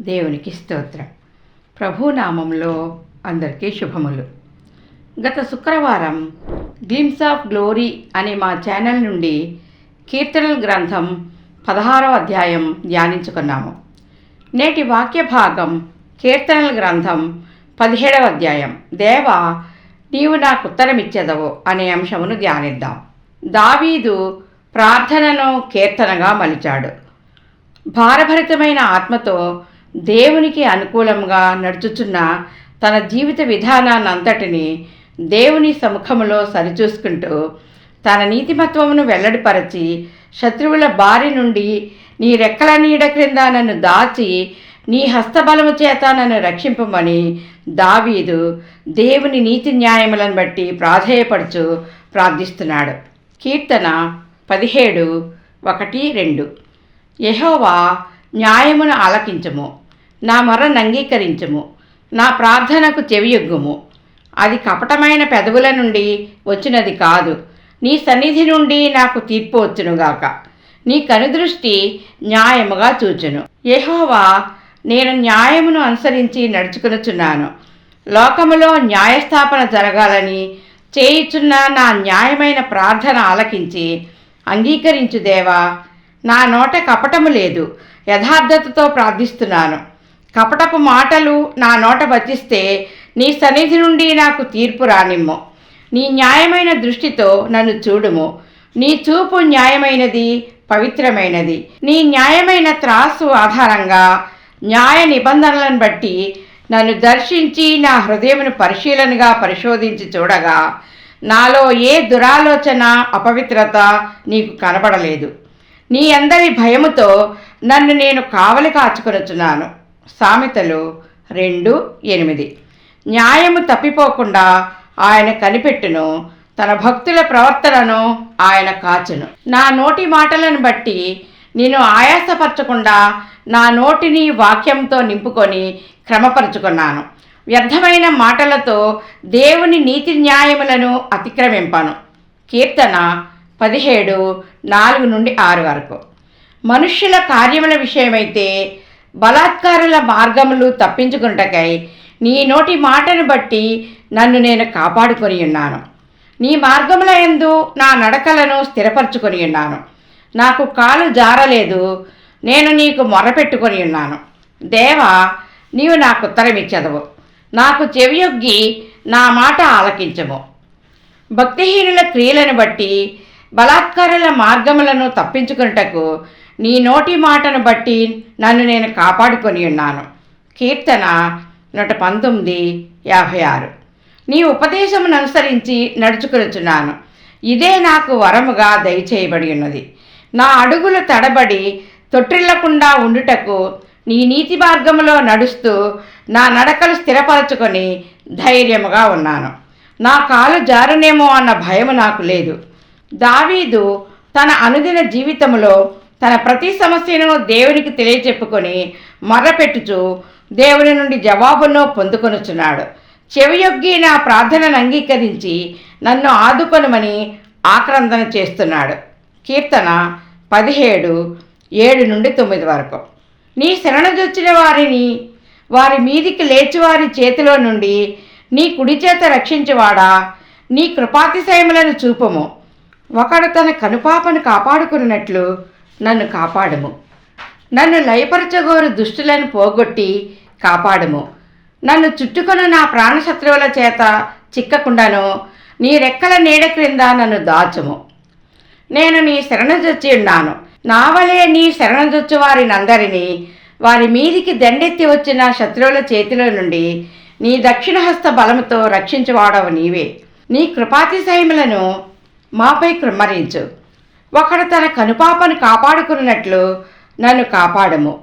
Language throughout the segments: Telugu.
దేవునికి స్తోత్రం. ప్రభు నామంలో అందరికీ శుభములు. గత శుక్రవారం గ్లిమ్స్ ఆఫ్ గ్లోరీ అనే మా ఛానల్ నుండి కీర్తనల గ్రంథం పదహారవ అధ్యాయం ధ్యానించుకున్నాము. నేటి వాక్య భాగం కీర్తనల గ్రంథం పదిహేడవ అధ్యాయం. దేవా నీవు నాకు ఉత్తరమిచ్చేదవు అనే అంశమును ధ్యానిద్దాం. దావీదు ప్రార్థనను కీర్తనగా మలిచాడు. భారభరితమైన ఆత్మతో దేవునికి అనుకూలంగా నడుచుచున్న తన జీవిత విధానాన్నంతటిని దేవుని సముఖములో సరిచూసుకుంటూ తన నీతిమత్వమును వెల్లడిపరచి శత్రువుల బారి నుండి నీ రెక్కల నీడ క్రింద నన్ను దాచి నీ హస్తబలము చేత నన్ను రక్షింపమని దావీదు దేవుని నీతి న్యాయములను బట్టి ప్రాధేయపడుచు ప్రార్థిస్తున్నాడు. కీర్తన పదిహేడు ఒకటి రెండు. యహోవా న్యాయమును ఆలకించము. నా మొరను అంగీకరించము. నా ప్రార్థనకు చెవియొగ్గుము. అది కపటమైన పెదవుల నుండి వచ్చినది కాదు. నీ సన్నిధి నుండి నాకు తీర్పు వచ్చునుగాక నీ కనుదృష్టి న్యాయముగా చూచును. యెహోవా నేను న్యాయమును అనుసరించి నడుచుకునుచున్నాను. లోకములో న్యాయస్థాపన జరగాలని చేయుచున్న నా న్యాయమైన ప్రార్థన ఆలకించి అంగీకరించు దేవా నా నోట కపటము లేదు. యథార్థతతో ప్రార్థిస్తున్నాను. కపటపు మాటలు నా నోట వచ్చిస్తే నీ సన్నిధి నుండి నాకు తీర్పు రానిమ్ము. నీ న్యాయమైన దృష్టితో నన్ను చూడుము. నీ చూపు న్యాయమైనది పవిత్రమైనది. నీ న్యాయమైన త్రాసు ఆధారంగా న్యాయ నిబంధనలను బట్టి నన్ను దర్శించి నా హృదయమును పరిశీలనగా పరిశోధించి చూడగా నాలో ఏ దురాలోచన అపవిత్రత నీకు కనబడలేదు. నీ అందరి భయముతో నన్ను నేను కావలి కాచుకొనుచున్నాను. సామెతలు రెండు ఎనిమిది. న్యాయము తప్పిపోకుండా ఆయన కనిపెట్టును తన భక్తుల ప్రవర్తనను ఆయన కాచును. నా నోటి మాటలను బట్టి నేను ఆయాసపరచకుండా నా నోటిని వాక్యంతో నింపుకొని క్రమపరుచుకున్నాను. వ్యర్థమైన మాటలతో దేవుని నీతి న్యాయములను అతిక్రమింపను. కీర్తన పదిహేడు నాలుగు నుండి ఆరు వరకు. మనుష్యుల కార్యముల విషయమైతే బలాత్కారుల మార్గములు తప్పించుకుంటకై నీ నోటి మాటను బట్టి నన్ను నేను కాపాడుకొని ఉన్నాను. నీ మార్గముల యందు నా నడకలను స్థిరపరచుకొని ఉన్నాను. నాకు కాలు జారలేదు. నేను నీకు మొరపెట్టుకొని ఉన్నాను. దేవా నీవు నాకు ఉత్తరమిచ్చదవు. నాకు చెవియొగ్గి నా మాట ఆలకించము. భక్తిహీనుల క్రియలను బట్టి బలాత్కారుల మార్గములను తప్పించుకున్నటకు నీ నోటి మాటను బట్టి నన్ను నేను కాపాడుకొని ఉన్నాను. కీర్తన నూట పంతొమ్మిది యాభై ఆరు. నీ ఉపదేశమును అనుసరించి నడుచుకొనుచున్నాను. ఇదే నాకు వరముగా దయచేయబడి ఉన్నది. నా అడుగులు తడబడి తొట్టిల్లకుండా ఉండుటకు నీ నీతి మార్గములో నడుస్తూ నా నడకలు స్థిరపరచుకొని ధైర్యముగా ఉన్నాను. నా కాలు జారునేమో అన్న భయము నాకు లేదు. దావీదు తన అనుదిన జీవితంలో తన ప్రతి సమస్యను దేవునికి తెలియచెప్పుకొని మర్రపెట్టుచు దేవుని నుండి జవాబును పొందుకొనుచున్నాడు. చెవియొగ్గి నా ప్రార్థనను అంగీకరించి నన్ను ఆదుకొనమని ఆక్రందన చేస్తున్నాడు. కీర్తన పదిహేడు ఏడు నుండి తొమ్మిది వరకు. నీ శరణజొచ్చిన వారిని వారి మీదికి లేచి వారి చేతిలో నుండి నీ కుడి చేత రక్షించువాడా? నీ కృపాతిశయములను చూపము. ఒకడు తన కనుపాపను కాపాడుకున్నట్లు నన్ను కాపాడము. నన్ను లయపరచగోరు దుష్టులను పోగొట్టి కాపాడము. నన్ను చుట్టుకొని నా ప్రాణశత్రువుల చేత చిక్కకుండాను నీ రెక్కల నీడ క్రింద నన్ను దాచుము. నేను నీ శరణజొచ్చి ఉన్నాను నా వలే నీ శరణజొచ్చు వారినందరినీ వారి మీదికి దండెత్తి వచ్చిన శత్రువుల చేతిలో నుండి నీ దక్షిణహస్త బలముతో రక్షించువాడవు నీవే. నీ కృపాతిశయములను మాపై కృమ్మరించు ఒకడు తన కనుపాపను కాపాడుకున్నట్లు నన్ను కాపాడము.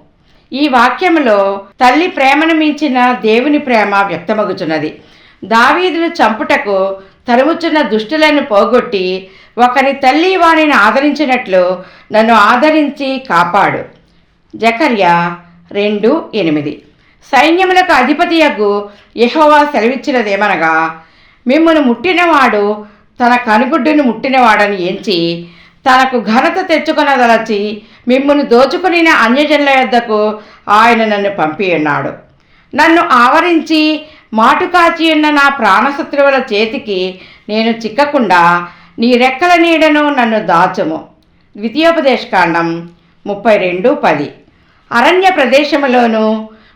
ఈ వాక్యములో తల్లి ప్రేమను మించిన దేవుని ప్రేమ వ్యక్తమగుచున్నది. దావీదును చంపుటకు తరుముచున్న దుష్టులను పోగొట్టి ఒకరి తల్లి వారిని ఆదరించినట్లు నన్ను ఆదరించి కాపాడు. జకర్య రెండు ఎనిమిది. సైన్యములకు అధిపతియగు యహోవా సెలవిచ్చినదేమనగా మిమ్మల్ని ముట్టినవాడు తన కనుగుడ్డును ముట్టినవాడని ఎంచి తనకు ఘనత తెచ్చుకొనదలచి మిమ్మల్ని దోచుకుని అన్యజనుల యొద్దకు ఆయన నన్ను పంపి ఉన్నాడు నన్ను ఆవరించి మాటు కాచి ఉన్న నా ప్రాణశత్రువుల చేతికి నేను చిక్కకుండా నీ రెక్కల నీడను నన్ను దాచుము. ద్వితీయోపదేశకాండం ముప్పై రెండు పది. అరణ్య ప్రదేశంలోనూ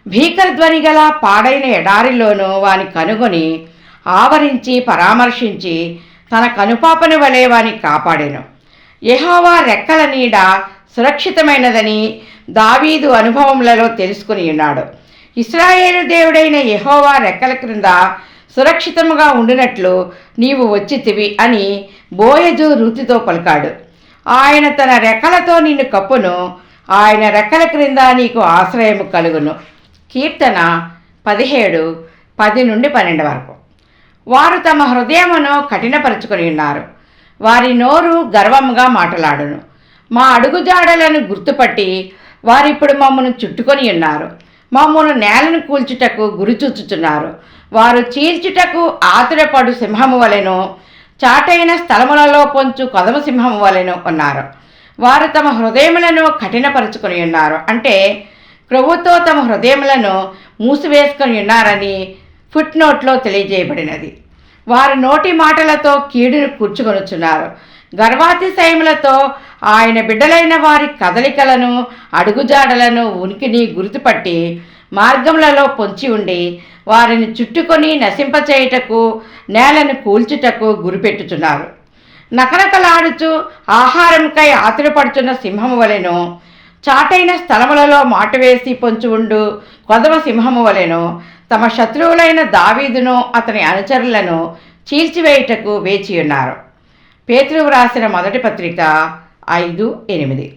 భీకర ధ్వని గల పాడైన ఎడారిలోనూ వాని కనుగొని ఆవరించి పరామర్శించి తన కనుపాపను వలె వాని కాపాడెను. ఎహోవా రెక్కల నీడ సురక్షితమైనదని దావీదు అనుభవములలో తెలుసుకుని ఉన్నాడు. ఇస్రాయేలు దేవుడైన యెహోవా రెక్కల క్రింద సురక్షితముగా ఉండినట్లు నీవు వచ్చితివి అని బోయజు రుతితో పలికాడు. ఆయన తన రెక్కలతో నిన్ను కప్పును ఆయన రెక్కల క్రింద నీకు ఆశ్రయము కలుగును. కీర్తన పదిహేడు పది నుండి పన్నెండు వరకు. వారు తమ హృదయమును కఠినపరుచుకొని ఉన్నారు. వారి నోరు గర్వముగా మాటలాడును. మా అడుగుజాడలను గుర్తుపట్టి వారిప్పుడు మమ్మను చుట్టుకొని ఉన్నారు. మమ్మను నేలను కూల్చుటకు గురిచూచుచున్నారు వారు చీల్చుటకు ఆతురపడు సింహము వలెను చాటైన స్థలములలో పొంచు కదమ సింహము వలెను ఉన్నారు. వారు తమ హృదయములను కఠినపరుచుకొని ఉన్నారు. అంటే ప్రభుతో తమ హృదయములను మూసివేసుకొని ఉన్నారని ఫుట్ నోట్లో తెలియజేయబడినది. వారు నోటి మాటలతో కీడును కూర్చుకొనుచున్నారు. గర్వాతిశయములతో ఆయన బిడ్డలైన వారి కదలికలను అడుగుజాడలను ఉనికిని గుర్తుపట్టి మార్గములలో పొంచి ఉండి వారిని చుట్టుకొని నశింపచేయుటకు నేలను కూల్చుటకు గురిపెట్టుచున్నారు. నకనకలాడుచు ఆహారంకై ఆతురపడుచున్న సింహము వలెను చాటైన స్థలములలో మాటవేసి పొంచి ఉండు కొదవ సింహము వలెను తమ శత్రువులైన దావీదును అతని అనుచరులను చీల్చివేయుటకు వేచి ఉన్నారు. పేతురు వ్రాసిన మొదటి పత్రిక ఐదు ఎనిమిది.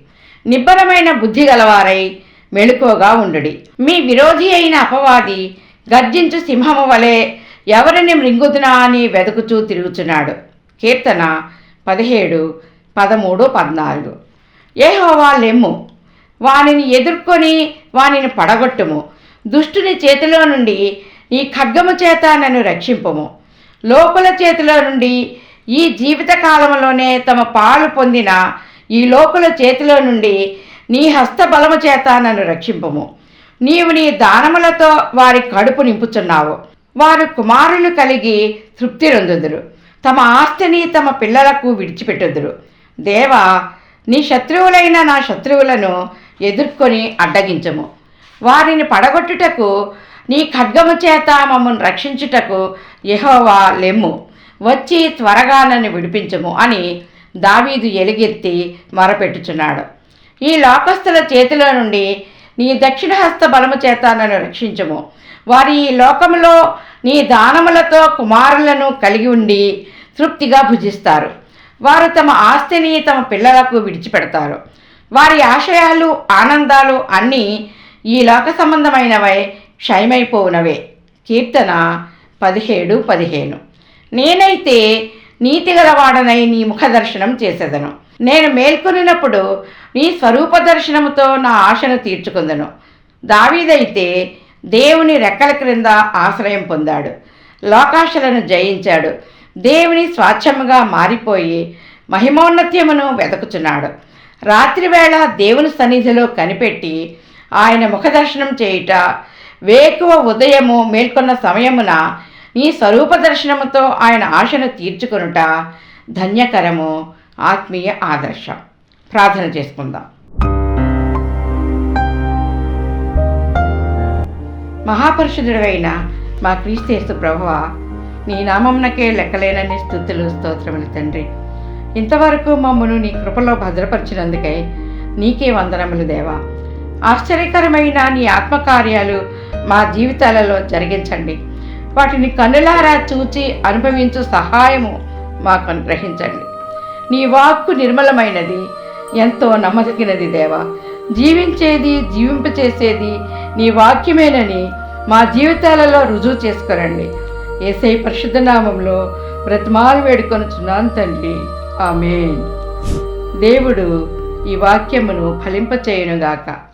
నిబ్బరమైన బుద్ధి గలవారై మెళుకోగా ఉండుడి. మీ విరోధి అయిన అపవాది గర్జించు సింహము వలె ఎవరిని మృంగుతున్నా అని వెతుకుచూ తిరుగుచున్నాడు. కీర్తన పదిహేడు పదమూడు పద్నాలుగు. ఏహోవా లెమ్ము వానిని ఎదుర్కొని వానిని పడగొట్టుము. దుష్టుని చేతిలో నుండి నీ ఖడ్గము చేత నన్ను రక్షింపము. లోకుల చేతిలో నుండి ఈ జీవితకాలంలోనే తమ పాలు పొందిన ఈ లోకుల చేతిలో నుండి నీ హస్తబలము చేత నన్ను రక్షింపము. నీవు నీ దానములతో వారి కడుపు నింపుచున్నావు. వారు కుమారులు కలిగి తృప్తి రొందుదురు. తమ ఆస్తిని తమ పిల్లలకు విడిచిపెట్టుదురు. దేవా నీ శత్రువులైన నా శత్రువులను ఎదుర్కొని అడ్డగించము. వారిని పడగొట్టుటకు నీ ఖడ్గము చేత మమ్మల్ని రక్షించుటకు యెహోవా లెమ్ము. వచ్చి త్వరగా నన్ను విడిపించము అని దావీదు ఎలుగెత్తి మొరపెట్టుచున్నాడు. ఈ లోకస్తుల చేతిలో నుండి నీ దక్షిణహస్త బలము చేత నన్ను రక్షించము. వారి ఈ లోకములో నీ దానములతో కుమారులను కలిగి ఉండి తృప్తిగా భుజిస్తారు. వారు తమ ఆస్తిని తమ పిల్లలకు విడిచిపెడతారు. వారి ఆశయాలు ఆనందాలు అన్నీ ఈ లోక సంబంధమైనవై క్షయమైపోవునవే. కీర్తన పదిహేడు పదిహేను. నేనైతే నీతిగలవాడనై నీ ముఖ దర్శనం చేసేదను. నేను మేల్కొనినప్పుడు నీ స్వరూప దర్శనముతో నా ఆశను తీర్చుకుందను. దావీదైతే దేవుని రెక్కల క్రింద ఆశ్రయం పొందాడు. లోకాశలను జయించాడు. దేవుని స్వాచ్ఛముగా మారిపోయి మహిమోన్నత్యమును వెతకుచున్నాడు రాత్రివేళ దేవుని సన్నిధిలో కనిపెట్టి ఆయన ముఖదర్శనం చేయుట వేకువ ఉదయము మేల్కొన్న సమయమున నీ స్వరూప దర్శనముతో ఆయన ఆశను తీర్చుకొనుట ధన్యకరము. ఆత్మీయ ఆదర్శం. ప్రార్థన చేసుకుందాం. మహాపరిషుడుడైన మా క్రీస్తేస్తు ప్రభువ నీ నామమునకే లెక్కలేనని స్థుతులు స్తోత్రములు తండ్రి. ఇంతవరకు మమ్మను నీ కృపలో భద్రపరిచినందుకై నీకే వందనములు దేవా. ఆశ్చర్యకరమైన నీ ఆత్మకార్యాలు మా జీవితాలలో జరిగించండి. వాటిని కన్నులారా చూచి అనుభవించు సహాయము మాకు అనుగ్రహించండి నీ వాక్కు నిర్మలమైనది ఎంతో నమ్మదగినది దేవా. జీవించేది జీవింపచేసేది నీ వాక్యమేనని మా జీవితాలలో రుజువు చేసుకురండి. ఏసై పరిశుద్ధ నామంలో బ్రతిమాలు వేడుకొనుచున్నాను తండ్రి. ఆమె దేవుడు ఈ వాక్యమును ఫలింపచేయునుగాక. ఆమెన్